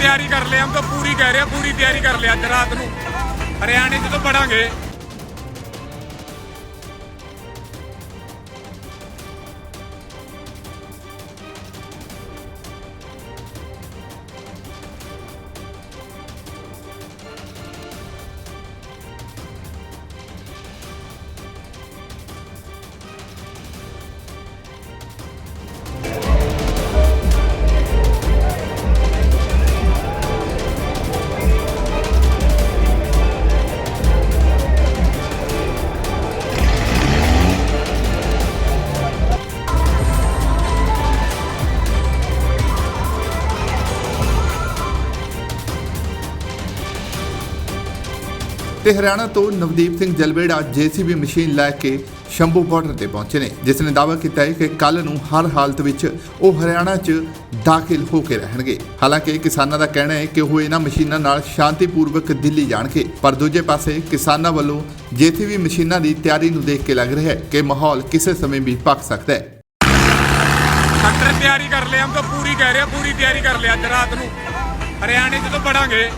ਤਿਆਰੀ ਕਰ ਲਿਆ ਹਮ ਤਾਂ ਪੂਰੀ ਕਹਿ ਰਿਹਾ, ਪੂਰੀ ਤਿਆਰੀ ਕਰ ਲਿਆ ਅੱਜ ਰਾਤ ਨੂੰ। ਹਰਿਆਣੇ ਜਦੋਂ ਪੜਾਂਗੇ ਤੇ ਹਰਿਆਣਾ ਤੋਂ ਨਵਦੀਪ ਸਿੰਘ ਜਲਵੇੜਾ ਜੀਸੀਬੀ ਮਸ਼ੀਨ ਲੈ ਕੇ ਸ਼ੰਭੂ ਬਾਰਡਰ ਤੇ ਪਹੁੰਚੇ ਨੇ, ਜਿਸ ਨੇ ਦਾਅਵਾ ਕੀਤਾ ਹੈ ਕਿ ਕੱਲ ਨੂੰ ਹਰ ਹਾਲਤ ਵਿੱਚ ਉਹ ਹਰਿਆਣਾ 'ਚ ਦਾਖਲ ਹੋ ਕੇ ਰਹਿਣਗੇ। ਹਾਲਾਂਕਿ ਕਿਸਾਨਾਂ ਦਾ ਕਹਿਣਾ ਹੈ ਕਿ ਉਹ ਇਹਨਾਂ ਮਸ਼ੀਨਾਂ ਨਾਲ ਸ਼ਾਂਤੀਪੂਰਵਕ ਦਿੱਲੀ ਜਾਣਗੇ, ਪਰ ਦੂਜੇ ਪਾਸੇ ਕਿਸਾਨਾਂ ਵੱਲੋਂ ਜੀਸੀਬੀ ਮਸ਼ੀਨਾਂ ਦੀ ਤਿਆਰੀ ਨੂੰ ਦੇਖ ਕੇ ਲੱਗ ਰਿਹਾ ਹੈ ਕਿ ਮਾਹੌਲ ਕਿਸੇ ਸਮੇਂ ਵੀ ਪੱਕ ਸਕਦਾ ਹੈ। ਕੱਟਰ ਤਿਆਰੀ ਕਰ ਲਿਆ, ਹਮ ਤਾਂ ਪੂਰੀ ਕਹਿ ਰਿਹਾ, ਪੂਰੀ ਤਿਆਰੀ ਕਰ ਲਿਆ ਅੱਜ ਰਾਤ ਨੂੰ। ਹਰਿਆਣੇ ਜਦੋਂ ਪੜਾਂਗੇ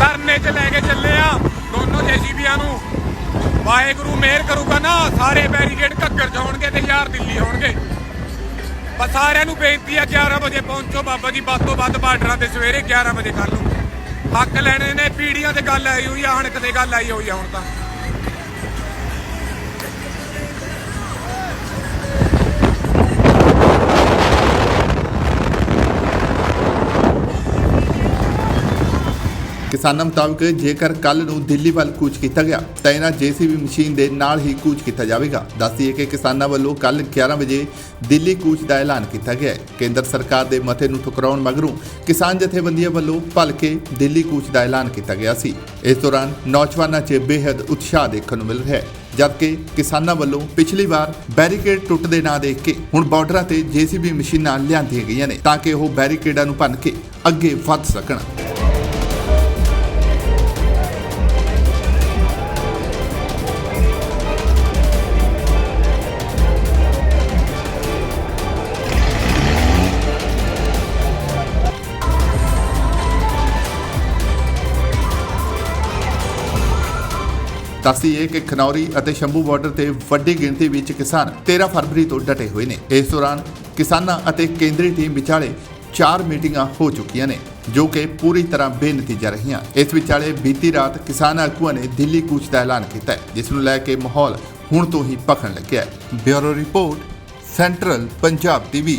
ਧਰਨੇ 'ਚ ਲੈ ਕੇ ਚੱਲੇ ਆ ਦੋਨੋਂ ਜੇਸੀਬੀਆਂ ਨੂੰ ਵਾਹਿਗੁਰੂ ਮਿਹਰ ਕਰੂਗਾ ਨਾ, ਸਾਰੇ ਬੈਰੀਕੇਡ ਘੱਗਰ 'ਚ ਹੋਣਗੇ ਤੇ ਯਾਰ ਦਿੱਲੀ ਹੋਣਗੇ। ਬਸ ਸਾਰਿਆਂ ਨੂੰ ਬੇਨਤੀ ਆ 11 ਵਜੇ ਪਹੁੰਚੋ ਬਾਬਾ ਜੀ, ਵੱਧ ਤੋਂ ਵੱਧ ਬਾਰਡਰਾਂ ਤੇ ਸਵੇਰੇ 11 ਵਜੇ ਕਰ ਲਓ। ਹੱਕ ਲੈਣੇ ਨੇ, ਪੀੜੀਆਂ ਤੇ ਗੱਲ ਆਈ ਹੋਈ ਆ ਹਣਕ ਤੇ ਗੱਲ ਆਈ ਹੋਈ ਆ ਹੁਣ ਤਾਂ। ਕਿਸਾਨਾਂ ਮੁਤਾਬਕ ਜੇਕਰ ਕੱਲ ਨੂੰ ਦਿੱਲੀ ਵੱਲ ਕੂਚ ਕੀਤਾ ਗਿਆ, ਤਾਂ ਇਹਨਾਂ ਜੀਸੀਬੀ ਮਸ਼ੀਨ ਦੇ ਨਾਲ ਹੀ ਕੂਚ ਕੀਤਾ ਜਾਵੇਗਾ। ਦੱਸਦੀਏ ਕਿ ਕਿਸਾਨਾਂ ਵੱਲੋਂ ਕੱਲ 11 ਵਜੇ ਦਿੱਲੀ ਕੂਚ ਦਾ ਐਲਾਨ ਕੀਤਾ ਗਿਆ ਹੈ। ਕੇਂਦਰ ਸਰਕਾਰ ਦੇ ਮਤੇ ਨੂੰ ਠੁਕਰਾਉਣ ਮਗਰੋਂ ਕਿਸਾਨ ਜਥੇਬੰਦੀਆਂ ਵੱਲੋਂ ਭਲਕੇ ਦਿੱਲੀ ਕੂਚ ਦਾ ਐਲਾਨ ਕੀਤਾ ਗਿਆ ਸੀ। ਇਸ ਦੌਰਾਨ ਨੌਜਵਾਨਾਂ 'ਚ ਬੇहद ਉਤਸ਼ਾਹ ਦੇਖਣ ਨੂੰ ਮਿਲ ਰਿਹਾ ਹੈ, ਜਦਕਿ ਕਿਸਾਨਾਂ ਵੱਲੋਂ ਪਿਛਲੀ ਵਾਰ ਬੈਰੀਕੇਡ ਟੁੱਟਦੇ ਨਾ ਦੇਖ ਕੇ ਹੁਣ ਬਾਰਡਰਾਂ ਤੇ ਜੀਸੀਬੀ ਮਸ਼ੀਨਾਂ ਲਿਆਂਦੀਆਂ ਗਈਆਂ ਨੇ, ਤਾਂ ਕਿ ਉਹ ਬੈਰੀਕੇਡਾਂ ਨੂੰ ਭੰਨ ਕੇ ਅੱਗੇ ਵੱਧ ਸਕਣ। ਦੱਸਦੀਏ ਕਿ ਖਨੌਰੀ ਅਤੇ ਸ਼ੰਭੂ ਬਾਰਡਰ ਤੇ ਵੱਡੀ ਗਿਣਤੀ ਵਿੱਚ ਕਿਸਾਨ 13 ਫਰਵਰੀ ਤੋਂ ਡਟੇ ਹੋਏ ਨੇ। ਇਸ ਦੌਰਾਨ ਕਿਸਾਨਾਂ ਅਤੇ ਕੇਂਦਰੀ ਟੀਮ ਵਿਚਾਲੇ ਚਾਰ ਮੀਟਿੰਗਾਂ ਹੋ ਚੁੱਕੀਆਂ ਨੇ, ਜੋ ਕਿ ਪੂਰੀ ਤਰ੍ਹਾਂ ਬੇਨਤੀਜਾ ਰਹੀਆਂ। ਇਸ ਵਿਚਾਲੇ ਬੀਤੀ ਰਾਤ ਕਿਸਾਨ ਆਗੂਆਂ ਨੇ ਦਿੱਲੀ ਕੂਚ ਦਾ ਐਲਾਨ ਕੀਤਾ ਜਿਸ ਨੂੰ ਲੈ ਕੇ ਮਾਹੌਲ ਹੁਣ ਤੋਂ ਹੀ ਭਖਣ ਲੱਗਿਆ ਹੈ। Bureau report, central Punjab TV.